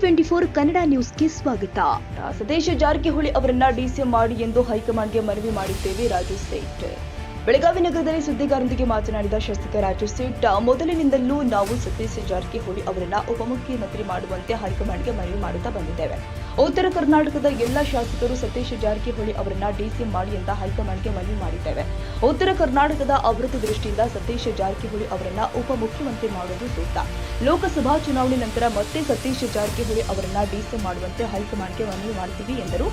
Twenty four Kannada ನ್ಯೂಸ್ಗೆ ಸ್ವಾಗತ. ಸತೀಶ್ ಜಾರಕಿಹೊಳಿ ಅವರನ್ನ ಡಿಸಿಎಂ ಮಾಡಿ ಎಂದು ಹೈಕಮಾಂಡ್ಗೆ ಮನವಿ ಮಾಡಿದ್ದೇವೆ ರಾಜು ಸೇಠ್ ಬೆಳಗಾವಿ ನಗರದಲ್ಲಿ ಸುದ್ದಿಗಾರರೊಂದಿಗೆ ಮಾತನಾಡಿದ ಶಾಸಕ ರಾಜು ಸೇಠ್ ಮೊದಲಿನಿಂದಲೂ ನಾವು ಸತೀಶ್ ಜಾರಕಿಹೊಳಿ ಅವರನ್ನ ಉಪಮುಖ್ಯಮಂತ್ರಿ ಮಾಡುವಂತೆ ಹೈಕಮಾಂಡ್ಗೆ ಮನವಿ ಮಾಡುತ್ತಾ ಬಂದಿದ್ದೇವೆ. ಉತ್ತರ ಕರ್ನಾಟಕದ ಎಲ್ಲ ಶಾಸಕರು ಸತೀಶ್ ಜಾರಕಿಹೊಳಿ ಅವರನ್ನ ಡಿಸಿ ಮಾಡಿ ಅಂತ ಹೈಕಮಾಂಡ್ಗೆ ಮನವಿ ಮಾಡಿದ್ದೇವೆ. ಉತ್ತರ ಕರ್ನಾಟಕದ ಅಭಿವೃದ್ಧಿ ದೃಷ್ಟಿಯಿಂದ ಸತೀಶ್ ಜಾರಕಿಹೊಳಿ ಅವರನ್ನ ಉಪಮುಖ್ಯಮಂತ್ರಿ ಮಾಡುವುದು ಸೂಕ್ತ. ಲೋಕಸಭಾ ಚುನಾವಣೆ ನಂತರ ಮತ್ತೆ ಸತೀಶ್ ಜಾರಕಿಹೊಳಿ ಅವರನ್ನ ಡಿಸಿ ಮಾಡುವಂತೆ ಹೈಕಮಾಂಡ್ಗೆ ಮನವಿ ಮಾಡ್ತೀವಿ ಎಂದರು.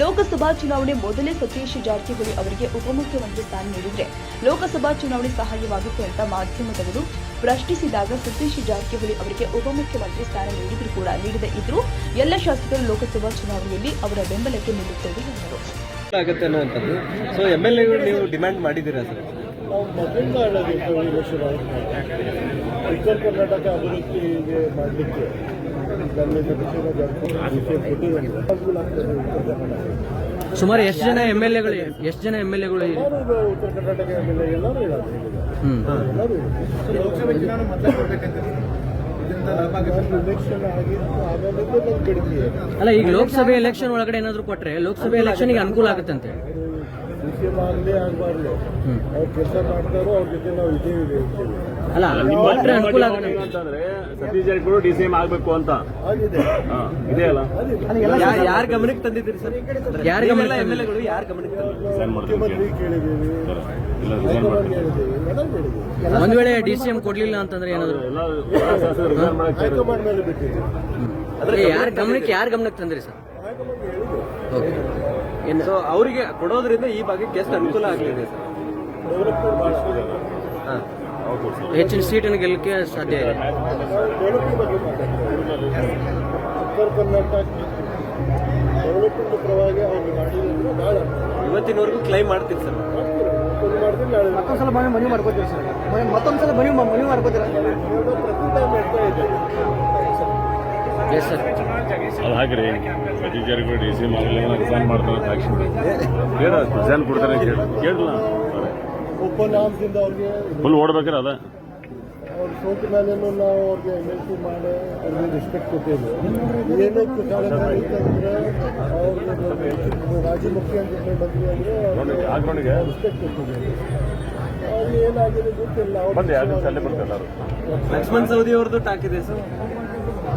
ಲೋಕಸಭಾ ಚುನಾವಣೆ ಮೊದಲೇ ಸತೀಶ್ ಜಾರಕಿಹೊಳಿ ಅವರಿಗೆ ಉಪಮುಖ್ಯಮಂತ್ರಿ ಸ್ಥಾನ ನೀಡಿದ್ರೆ ಲೋಕಸಭಾ ಚುನಾವಣೆ ಸಹಾಯವಾಗುತ್ತೆ ಅಂತ ಮಾಧ್ಯಮದವರು ಪ್ರಶ್ನಿಸಿದಾಗ ಸತೀಶ್ ಜಾರಕಿಹೊಳಿ ಅವರಿಗೆ ಉಪಮುಖ್ಯಮಂತ್ರಿ ಸ್ಥಾನ ನೀಡಿದ್ರು ಕೂಡ ನೀಡದೇ ಇದ್ರು ಎಲ್ಲ ಶಾಸಕರು ಲೋಕಸಭಾ ಚುನಾವಣೆಯಲ್ಲಿ ಅವರ ಬೆಂಬಲಕ್ಕೆ ನಿಲ್ಲುತ್ತೇವೆ ಎಂದರು. ಆಗುತ್ತೆ ಅನ್ನುವಂಥದ್ದು. ಸೊ ಎಂ ಎಲ್ ಎಗಳು ನೀವು ಡಿಮ್ಯಾಂಡ್ ಮಾಡಿದ್ದೀರಾ ಸರ್? ನಾವು ಮೊದಲಿಂದ ಹೇಳೋದು ಈ ವರ್ಷ ಉತ್ತರ ಕರ್ನಾಟಕ ಅಭಿವೃದ್ಧಿಗೆ ಮಾಡಲಿಕ್ಕೆ. ಸುಮಾರು ಎಷ್ಟು ಜನ ಎಂ ಎಲ್ ಎಗಳು ಎಷ್ಟು ಜನ ಎಂ ಎಲ್ ಎಗಳು ಉತ್ತರ ಕರ್ನಾಟಕ ಎಂ ಎಲ್ ಎಲ್ಲರೂ ಅಲ್ಲ, ಈಗ ಲೋಕಸಭೆ ಎಲೆಕ್ಷನ್ ಒಳಗಡೆ ಏನಾದ್ರು ಕೊಟ್ರೆ ಲೋಕಸಭೆ ಎಲೆಕ್ಷನ್ಗೆ ಅನುಕೂಲ ಆಗುತ್ತೆ ಅಂತ ಹೇಳಿ ವಿಷಯ ಆಗಲಿ ಆಗಬಾರ್ದು. ಹ್ಮ್. ಅವ್ರು ಕೆಲಸ ಮಾಡ್ತಾರೋ ಅವ್ರ ಜೊತೆ ನಾವು ಇದ್ದೇವೆ ಇದ್ದೇವೆ ಅಲ್ಲ ಅನುಕೂಲ ಅಂತಂದ್ರೆ Satish Jarkiholi D C M ಆಗ್ಬೇಕು ಅಂತ. ಆಗಿದೆ. ಹಾ, ಇದೆ ಅಲ್ಲ? ಯಾರ ಗಮನಕ್ಕೆ ತಂದಿದ್ದೀರಿ ಸರ್? ಯಾರ ಗಮನಕ್ಕೆ ಎಂ ಎಲ್ ಎಗಳು ಯಾರ ಗಮನಕ್ಕೆ ತಂದಿದ್ದೀರಿ? ರಿಸೈನ್ ಮಾಡ್ತೀನಿ ಮುಖ್ಯಮಂತ್ರಿ ಕೇಳಿದ್ದೀವಿ. ಇಲ್ಲ ರಿಸೈನ್ ಹೈಕಮಾಂಡ್ ಮಾಡ್ತೀನಿ. ಹೇಳಿದ್ದೀವಿ ಎಲ್ಲ ಹೇಳಿದ್ದೀವಿ ಒಂದ್ ವೇಳೆ ಡಿ ಸಿ ಎಂ ಕೊಡ್ಲಿಲ್ಲ ಅಂತಂದ್ರೆ ಏನಾದ್ರು? ಎಲ್ಲ ಎಲ್ಲ ಶಾಸಕರು ರಿಸೈನ್ ಮಾಡಕ್ಕೆ ಹೈಕಮಾಂಡ್ ಮೇಲೆ ಬಿಟ್ಟಿದ್ದೀವಿ. ಯಾರ ಗಮನಕ್ಕೆ ಯಾರ ಗಮನಕ್ಕೆ ತಂದ್ರಿ ಸರ್? ಹೈಕಮಾಂಡ್ ಹೇಳಿದ್ರು ಓಕೆ. ಸೊ ಅವರಿಗೆ ಕೊಡೋದ್ರಿಂದ ಈ ಭಾಗಕ್ಕೆ ಎಷ್ಟು ಅನುಕೂಲ ಆಗಲಿದೆ ಸರ್. ಹೆಚ್ಚಿನ ಸೀಟನ್ನು ಗೆಲ್ಲಕ್ಕೆ ಸಾಧ್ಯ ಇದೆ. ಬಗ್ಗೆ ಉತ್ತರ ಕರ್ನಾಟಕ ಇವತ್ತಿನವರೆಗೂ ಕ್ಲೈಮ್ ಮಾಡ್ತೀರಿ? ಸರ್ ಮಾಡ್ತೀವಿ ಒಂದು ಮತ್ತೊಂದ್ಸಲ ಮನೆ ಮನೆ ಮಾಡ್ಕೋತೀರಿ ಸರ್? ಮತ್ತೊಂದ್ಸಲ ಮನೆ ಮನೆ ಮಾಡ್ಕೋತೀರ? ಅದು ಹಾಕ್ರಿ Satish Jarkiholi D C M ಆಗಲಿಲ್ಲ ರಿಸೈನ್ ಮಾಡ್ತಾರೆ ಅಂತ ಆಕ್ಷನ್ ಕೇಳ ರಿಸೈನ್ ಕೊಡ್ತಾರೆ ಕೇಳ ಕೇಳಿಲ್ಲ ಓಪನ್ ಆರ್ಮ್ಸಿಂದ ಅವ್ರಿಗೆ ಫುಲ್ ಓಡ್ಬೇಕಾರೆ ಅದ? ಅವ್ರ ಸೋತು ನಾವು ಅವ್ರಿಗೆ ಮಾಡಿ ಅವ್ರಿಗೆ ರೆಸ್ಪೆಕ್ಟ್ ಕೊಟ್ಟಿದ್ವಿ. ಏನಕ್ಕೆ ಕಾರಣ ಅವ್ರಿಗೆ ಮುಖ್ಯಮಂತ್ರಿ ಅಂದ್ರೆ ರೆಸ್ಪೆಕ್ಟ್ ಕೊಟ್ಟಿದ್ದೀವಿ ಅವ್ರಿಗೆ ಏನಾಗಿದೆ ಗೊತ್ತಿಲ್ಲ. ಅವ್ರು ಲಕ್ಷ್ಮಣ್ ಸವದಿ ಅವ್ರದ್ದು ಟಾಕಿದೆ ಸರ್